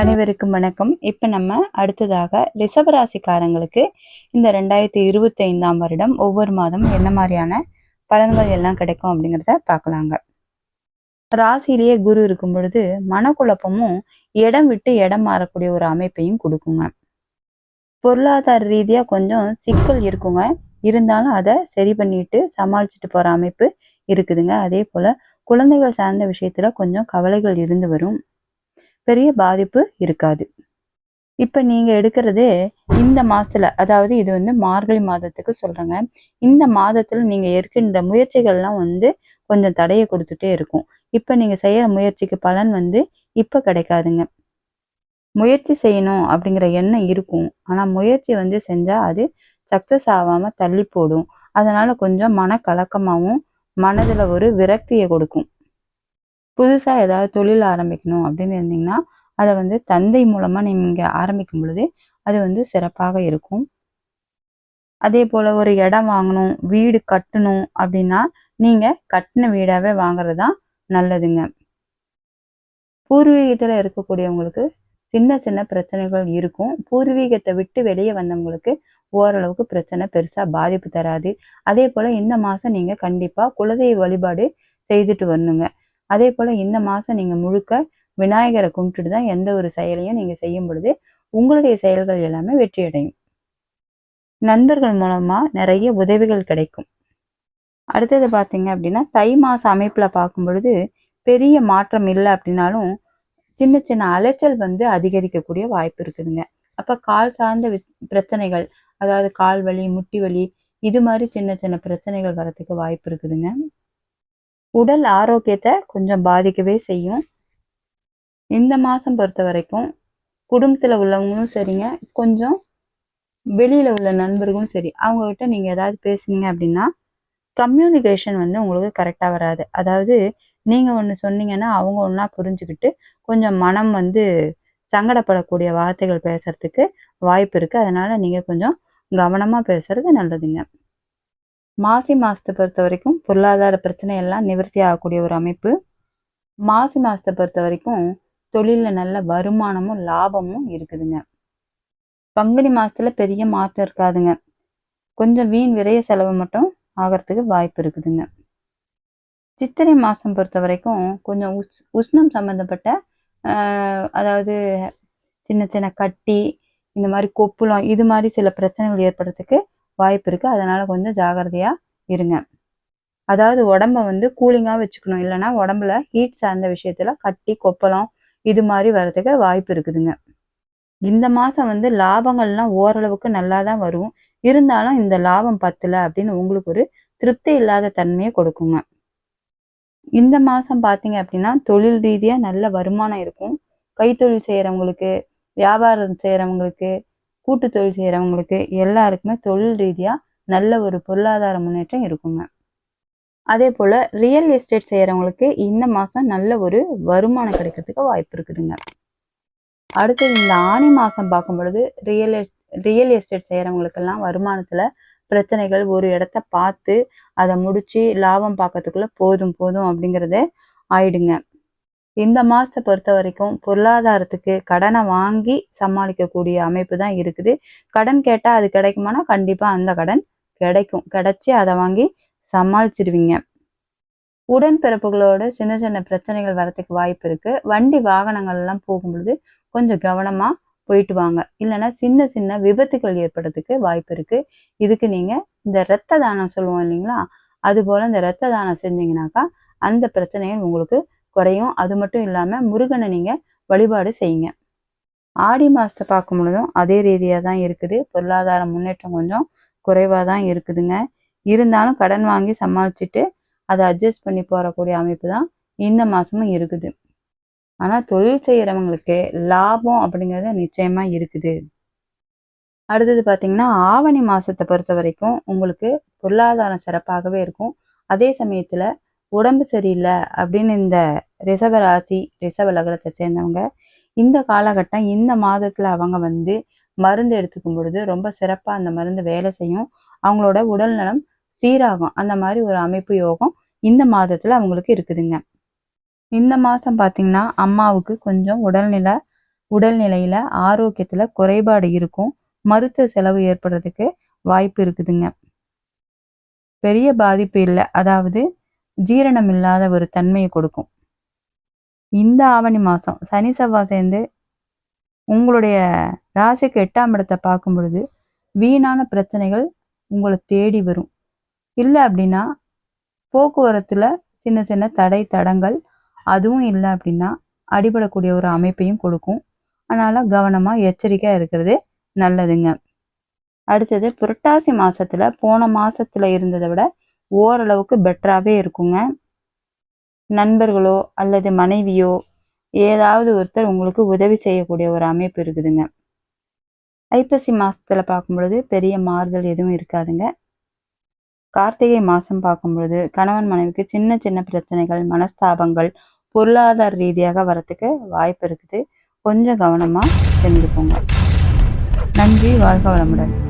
அனைவருக்கும் வணக்கம். இப்போ நம்ம அடுத்ததாக ரிஷபராசிக்காரங்களுக்கு இந்த ரெண்டாயிரத்தி இருபத்தி ஐந்தாம் வருடம் ஒவ்வொரு மாதம் என்ன மாதிரியான பலன்கள் எல்லாம் கிடைக்கும் அப்படிங்கிறத பார்க்கலாங்க. ராசியிலேயே குரு இருக்கும் பொழுது மனக்குழப்பமும் இடம் விட்டு இடம் மாறக்கூடிய ஒரு அமைப்பையும் கொடுக்குங்க. பொருளாதார ரீதியா கொஞ்சம் சிக்கல் இருக்குங்க. இருந்தாலும் அதை சரி பண்ணிட்டு சமாளிச்சுட்டு போற அமைப்பு இருக்குதுங்க. அதே போல குழந்தைகள் சார்ந்த விஷயத்துல கொஞ்சம் கவலைகள் இருந்து வரும். பெரிய பாதிப்பு இருக்காது. இப்போ நீங்கள் எடுக்கிறது இந்த மாதத்தில் அதாவது இது வந்து மார்கழி மாதத்துக்கு சொல்கிறேங்க இந்த மாதத்தில் நீங்கள் எடுக்கின்ற முயற்சிகள்லாம் வந்து கொஞ்சம் தடையை கொடுத்துட்டே இருக்கும். இப்போ நீங்கள் செய்கிற முயற்சிக்கு பலன் வந்து இப்போ கிடைக்காதுங்க. முயற்சி செய்யணும் அப்படிங்கிற எண்ணம் இருக்கும். ஆனால் முயற்சி வந்து செஞ்சால் அது சக்சஸ் ஆகாமல் தள்ளி போடும். அதனால் கொஞ்சம் மனக்கலக்கமாகவும் மனதில் ஒரு விரக்தியை கொடுக்கும். புதுசா ஏதாவது தொழில் ஆரம்பிக்கணும் அப்படின்னு இருந்தீங்கன்னா அதை வந்து தந்தை மூலமா நீங்க ஆரம்பிக்கும் பொழுது அது வந்து சிறப்பாக இருக்கும். அதே போல ஒரு இடம் வாங்கணும் வீடு கட்டணும் அப்படின்னா நீங்க கட்டின வீடாவே வாங்குறது தான் நல்லதுங்க. பூர்வீகத்துல இருக்கக்கூடியவங்களுக்கு சின்ன சின்ன பிரச்சனைகள் இருக்கும். பூர்வீகத்தை விட்டு வெளியே வந்தவங்களுக்கு ஓரளவுக்கு பிரச்சனை பெருசா பாதிப்பு தராது. அதே போல இந்த மாசம் நீங்க கண்டிப்பா குலதெய்வ வழிபாடு செய்துட்டு வரணுங்க. அதே போல இந்த மாசம் நீங்க முழுக்க விநாயகரை கும்பிட்டுட்டு தான் எந்த ஒரு செயலையும் நீங்க செய்யும் பொழுது உங்களுடைய செயல்கள் எல்லாமே வெற்றியடையும். நண்பர்கள் மூலமா நிறைய உதவிகள் கிடைக்கும். அடுத்தது பார்த்தீங்க அப்படின்னா தை மாச அமைப்புல பார்க்கும் பொழுது பெரிய மாற்றம் இல்லை அப்படின்னாலும் சின்ன சின்ன அலைச்சல் வந்து அதிகரிக்கக்கூடிய வாய்ப்பு இருக்குதுங்க. அப்ப கால் சார்ந்த பிரச்சனைகள் அதாவது கால் வலி முட்டி வலி இது மாதிரி சின்ன சின்ன பிரச்சனைகள் வரத்துக்கு வாய்ப்பு இருக்குதுங்க. உடல் ஆரோக்கியத்தை கொஞ்சம் பாதிக்கவே செய்யும். இந்த மாதம் பொறுத்த வரைக்கும் குடும்பத்தில் உள்ளவங்களும் சரிங்க. கொஞ்சம் வெளியில் உள்ள நண்பர்களும் சரி அவங்கக்கிட்ட நீங்கள் ஏதாவது பேசுனீங்க அப்படின்னா கம்யூனிகேஷன் வந்து உங்களுக்கு கரெக்டாக வராது. அதாவது நீங்கள் ஒன்று சொன்னீங்கன்னா அவங்க ஒன்றா புரிஞ்சுக்கிட்டு கொஞ்சம் மனம் வந்து சங்கடப்படக்கூடிய வார்த்தைகள் பேசுறதுக்கு வாய்ப்பு இருக்குது அதனால் நீங்கள் கொஞ்சம் கவனமாக பேசுறது நல்லதுங்க. மாசி மாதத்தை பொறுத்த வரைக்கும் பொருளாதார பிரச்சனை எல்லாம் நிவர்த்தி ஆகக்கூடிய ஒரு அமைப்பு. மாசி மாதத்தை பொறுத்த வரைக்கும் தொழிலில் நல்ல வருமானமும் லாபமும் இருக்குதுங்க. பங்குனி மாதத்தில் பெரிய மாற்றம் இருக்காதுங்க. கொஞ்சம் வீண் விரைய செலவு மட்டும் ஆகிறதுக்கு வாய்ப்பு இருக்குதுங்க. சித்திரை மாதம் பொறுத்த வரைக்கும் கொஞ்சம் உஷ் உஷ்ணம் சம்மந்தப்பட்ட அதாவது சின்ன சின்ன கட்டி இந்த மாதிரி கொப்புளம் இது மாதிரி சில பிரச்சனைகள் ஏற்படுறதுக்கு வாய்ப்பு இருக்குது அதனால் கொஞ்சம் ஜாகிரதையாக இருங்க. அதாவது உடம்ப வந்து கூலிங்காக வச்சுக்கணும். இல்லைன்னா உடம்புல ஹீட் சார்ந்த விஷயத்துல கட்டி கொப்பளம் இது மாதிரி வர்றதுக்கு வாய்ப்பு இருக்குதுங்க. இந்த மாதம் வந்து லாபங்கள்லாம் ஓரளவுக்கு நல்லா தான் வரும். இருந்தாலும் இந்த லாபம் பத்தல அப்படின்னு உங்களுக்கு ஒரு திருப்தி இல்லாத தன்மையை கொடுக்குங்க. இந்த மாதம் பார்த்தீங்க அப்படின்னா தொழில் ரீதியாக நல்ல வருமானம் இருக்கும். கைத்தொழில் செய்கிறவங்களுக்கு வியாபாரம் செய்கிறவங்களுக்கு கூட்டு தொழில் செய்யறவங்களுக்கு எல்லாருக்குமே தொழில் ரீதியா நல்ல ஒரு பொருளாதார முன்னேற்றம் இருக்குங்க. அதே போல ரியல் எஸ்டேட் செய்யறவங்களுக்கு இந்த மாசம் நல்ல ஒரு வருமானம் கிடைக்கிறதுக்கு வாய்ப்பு இருக்குதுங்க. அடுத்தது இந்த ஆனி மாசம் பார்க்கும் பொழுது ரியல் ரியல் எஸ்டேட் செய்யறவங்களுக்கெல்லாம் வருமானத்துல பிரச்சனைகள் ஒரு இடத்த பார்த்து அதை முடிச்சு லாபம் பார்க்கறதுக்குள்ள போதும் போதும் அப்படிங்கிறத ஆயிடுங்க. இந்த மாதத்தை பொறுத்த வரைக்கும் பொருளாதாரத்துக்கு கடனை வாங்கி சமாளிக்கக்கூடிய அமைப்பு தான் இருக்குது. கடன் கேட்டால் அது கிடைக்குமானா கண்டிப்பாக அந்த கடன் கிடைக்கும். கிடைச்சி அதை வாங்கி சமாளிச்சிடுவீங்க உடன்பிறப்புகளோட சின்ன சின்ன பிரச்சனைகள் வரத்துக்கு வாய்ப்பு இருக்கு. வண்டி வாகனங்கள் எல்லாம் கொஞ்சம் கவனமா போயிட்டு வாங்க. இல்லைன்னா சின்ன சின்ன விபத்துகள் ஏற்படுறதுக்கு வாய்ப்பு இருக்கு. இதுக்கு நீங்க இந்த இரத்த தானம் சொல்லுவோம் இல்லைங்களா? அது போல இந்த இரத்த தானம் செஞ்சீங்கன்னாக்கா அந்த பிரச்சனைகள் உங்களுக்கு குறையும். அது மட்டும் இல்லாமல் முருகனை நீங்கள் வழிபாடு செய்யுங்க. ஆடி மாதத்தை பார்க்கும் பொழுதும் அதே ரீதியாக தான் இருக்குது. பொருளாதார முன்னேற்றம் கொஞ்சம் குறைவாக தான் இருக்குதுங்க. இருந்தாலும் கடன் வாங்கி சமாளிச்சுட்டு அதை அட்ஜஸ்ட் பண்ணி போகக்கூடிய அமைப்பு தான் இந்த மாதமும் இருக்குது. ஆனால் தொழில் செய்கிறவங்களுக்கு லாபம் அப்படிங்கிறது நிச்சயமாக இருக்குது. அடுத்தது பார்த்தீங்கன்னா ஆவணி மாதத்தை பொறுத்த வரைக்கும் உங்களுக்கு பொருளாதாரம் சிறப்பாகவே இருக்கும். அதே சமயத்தில் உடம்பு சரியில்லை அப்படின்னு இந்த ரிசவ ராசி ரிசவ லகரத்தை சேர்ந்தவங்க இந்த காலகட்டம் இந்த மாதத்துல அவங்க வந்து மருந்து எடுத்துக்கும் பொழுது ரொம்ப சிறப்பா அந்த மருந்து வேலை செய்யும். அவங்களோட உடல் நலம் சீராகும். அந்த மாதிரி ஒரு அமைப்பு யோகம் இந்த மாதத்துல அவங்களுக்கு இருக்குதுங்க. இந்த மாதம் பார்த்திங்கன்னா அம்மாவுக்கு கொஞ்சம் உடல்நிலை உடல்நிலையில ஆரோக்கியத்துல குறைபாடு இருக்கும். மருத்துவ செலவு ஏற்படுறதுக்கு வாய்ப்பு இருக்குதுங்க. பெரிய பாதிப்பு இல்லை. அதாவது ஜீரணம் இல்லாத ஒரு தன்மையை கொடுக்கும். இந்த ஆவணி மாதம் சனி செவ்வாய் சேர்ந்து உங்களுடைய ராசிக்கு எட்டாம் இடத்தை பார்க்கும் பொழுது வீணான பிரச்சனைகள் உங்களை தேடி வரும். இல்லை அப்படின்னா போக்குவரத்தில் சின்ன சின்ன தடை தடங்கள் அதுவும் இல்லை அப்படின்னா அடிபடக்கூடிய ஒரு அமைப்பையும் கொடுக்கும். அதனால் கவனமாக எச்சரிக்கையாக இருக்கிறது நல்லதுங்க. அடுத்தது புரட்டாசி மாதத்தில் போன மாதத்தில் இருந்ததை விட ஓரளவுக்கு பெட்டராகவே இருக்குங்க. நண்பர்களோ அல்லது மனைவியோ ஏதாவது ஒருத்தர் உங்களுக்கு உதவி செய்யக்கூடிய ஒரு அமைப்பு இருக்குதுங்க. ஐப்பசி மாதத்தில் பார்க்கும் பொழுது பெரிய மாறுதல் எதுவும் இருக்காதுங்க. கார்த்திகை மாதம் பார்க்கும் பொழுது கணவன் மனைவிக்கு சின்ன சின்ன பிரச்சனைகள் மனஸ்தாபங்கள் பொருளாதார ரீதியாக வரத்துக்கு வாய்ப்பு இருக்குது. கொஞ்சம் கவனமாக தெரிஞ்சுக்கோங்க. நன்றி வாழ்க வளமுடன்.